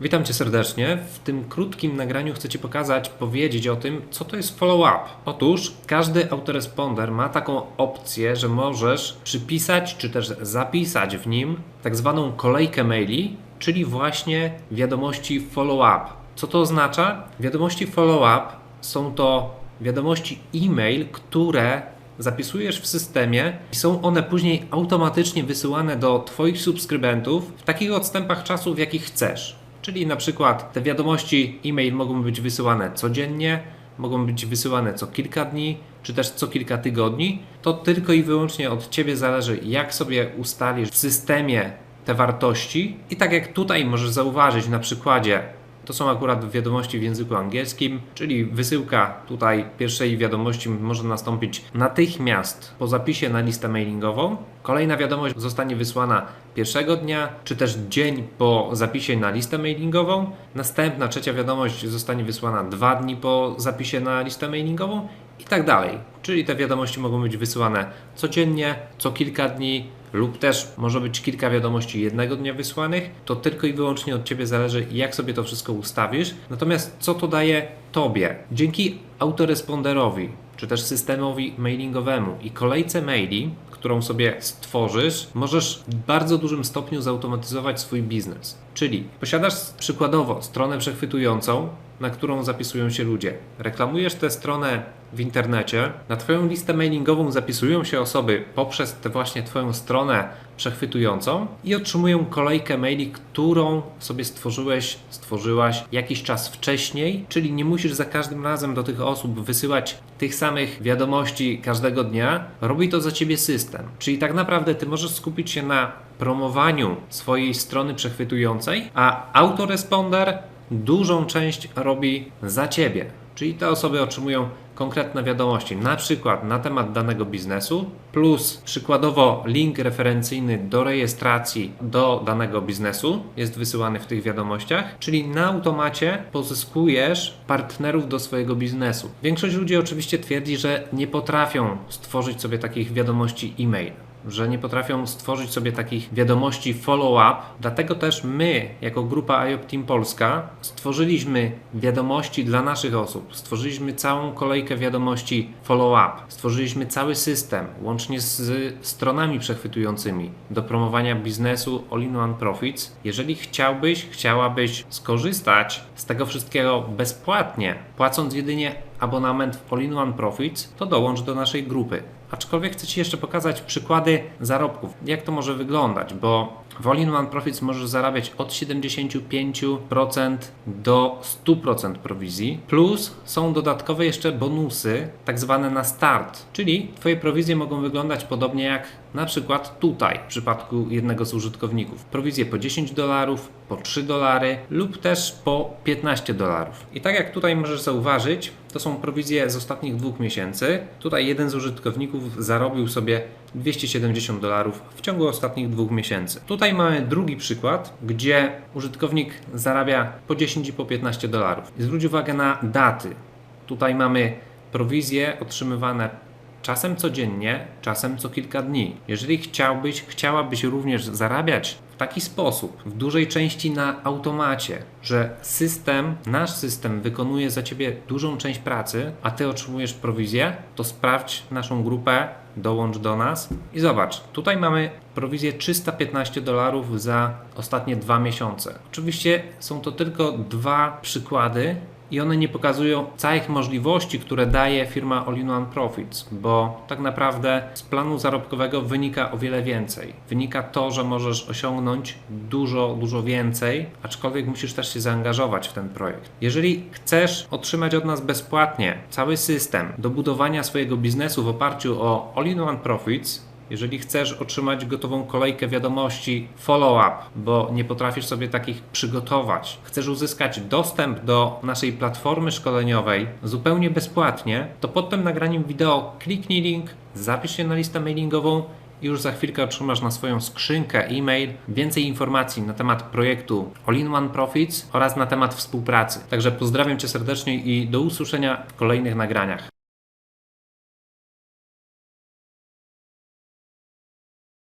Witam Cię serdecznie. W tym krótkim nagraniu chcę Ci pokazać, powiedzieć o tym, co to jest follow-up. Otóż każdy autoresponder ma taką opcję, że możesz przypisać czy też zapisać w nim tak zwaną kolejkę maili, czyli właśnie wiadomości follow-up. Co to oznacza? Wiadomości follow-up są to wiadomości e-mail, które zapisujesz w systemie i są one później automatycznie wysyłane do Twoich subskrybentów w takich odstępach czasu, w jakich chcesz. Czyli na przykład te wiadomości e-mail mogą być wysyłane codziennie, mogą być wysyłane co kilka dni, czy też co kilka tygodni. To tylko i wyłącznie od Ciebie zależy, jak sobie ustalisz w systemie te wartości. I tak jak tutaj możesz zauważyć na przykładzie to są akurat wiadomości w języku angielskim, czyli wysyłka tutaj pierwszej wiadomości może nastąpić natychmiast po zapisie na listę mailingową. Kolejna wiadomość zostanie wysłana pierwszego dnia, czy też dzień po zapisie na listę mailingową. Następna, trzecia wiadomość zostanie wysłana dwa dni po zapisie na listę mailingową i tak dalej. Czyli te wiadomości mogą być wysyłane codziennie, co kilka dni, lub też może być kilka wiadomości jednego dnia wysłanych. To tylko i wyłącznie od Ciebie zależy, jak sobie to wszystko ustawisz. Natomiast co to daje Tobie? Dzięki autoresponderowi, czy też systemowi mailingowemu i kolejce maili, którą sobie stworzysz, możesz w bardzo dużym stopniu zautomatyzować swój biznes. Czyli posiadasz przykładowo stronę przechwytującą, na którą zapisują się ludzie. Reklamujesz tę stronę w internecie, na Twoją listę mailingową zapisują się osoby poprzez właśnie Twoją stronę przechwytującą i otrzymują kolejkę maili, którą sobie stworzyłeś, stworzyłaś jakiś czas wcześniej, czyli nie musisz za każdym razem do tych osób wysyłać tych samych wiadomości każdego dnia. Robi to za Ciebie system. Czyli tak naprawdę Ty możesz skupić się na promowaniu swojej strony przechwytującej, a autoresponder dużą część robi za ciebie. Czyli te osoby otrzymują konkretne wiadomości, na przykład na temat danego biznesu, plus przykładowo link referencyjny do rejestracji do danego biznesu jest wysyłany w tych wiadomościach, czyli na automacie pozyskujesz partnerów do swojego biznesu. Większość ludzi oczywiście twierdzi, że nie potrafią stworzyć sobie takich wiadomości e-mail że nie potrafią stworzyć sobie takich wiadomości follow-up. Dlatego też my, jako grupa IOP Team Polska, stworzyliśmy wiadomości dla naszych osób. Stworzyliśmy całą kolejkę wiadomości follow-up. Stworzyliśmy cały system, łącznie z stronami przechwytującymi do promowania biznesu All-in-One Profits. Jeżeli chciałbyś, chciałabyś skorzystać z tego wszystkiego bezpłatnie, płacąc jedynie abonament w All-in-One Profits, to dołącz do naszej grupy. Aczkolwiek chcę Ci jeszcze pokazać przykłady zarobków, jak to może wyglądać, bo w All-in-One Profits możesz zarabiać od 75% do 100% prowizji, plus są dodatkowe jeszcze bonusy, tak zwane na start, czyli Twoje prowizje mogą wyglądać podobnie jak na przykład tutaj, w przypadku jednego z użytkowników. Prowizje po 10 dolarów, po 3 dolary lub też po 15 dolarów. I tak jak tutaj możesz zauważyć, to są prowizje z ostatnich dwóch miesięcy. Tutaj jeden z użytkowników zarobił sobie 270 dolarów w ciągu ostatnich dwóch miesięcy. Tutaj mamy drugi przykład, gdzie użytkownik zarabia po 10 i po 15 dolarów. Zwróć uwagę na daty. Tutaj mamy prowizje otrzymywane czasem codziennie, czasem co kilka dni. Jeżeli chciałbyś, chciałabyś również zarabiać taki sposób, w dużej części na automacie, że system, nasz system wykonuje za ciebie dużą część pracy, a ty otrzymujesz prowizję, to sprawdź naszą grupę, dołącz do nas i zobacz, tutaj mamy prowizję 315 dolarów za ostatnie dwa miesiące. Oczywiście są to tylko dwa przykłady, i one nie pokazują całych możliwości, które daje firma All-in-One Profits, bo tak naprawdę z planu zarobkowego wynika o wiele więcej. Wynika to, że możesz osiągnąć dużo, dużo więcej, aczkolwiek musisz też się zaangażować w ten projekt. Jeżeli chcesz otrzymać od nas bezpłatnie cały system do budowania swojego biznesu w oparciu o All-in-One Profits, jeżeli chcesz otrzymać gotową kolejkę wiadomości follow-up, bo nie potrafisz sobie takich przygotować, chcesz uzyskać dostęp do naszej platformy szkoleniowej zupełnie bezpłatnie, to pod tym nagraniem wideo kliknij link, zapisz się na listę mailingową i już za chwilkę otrzymasz na swoją skrzynkę e-mail więcej informacji na temat projektu All-in-One Profits oraz na temat współpracy. Także pozdrawiam Cię serdecznie i do usłyszenia w kolejnych nagraniach.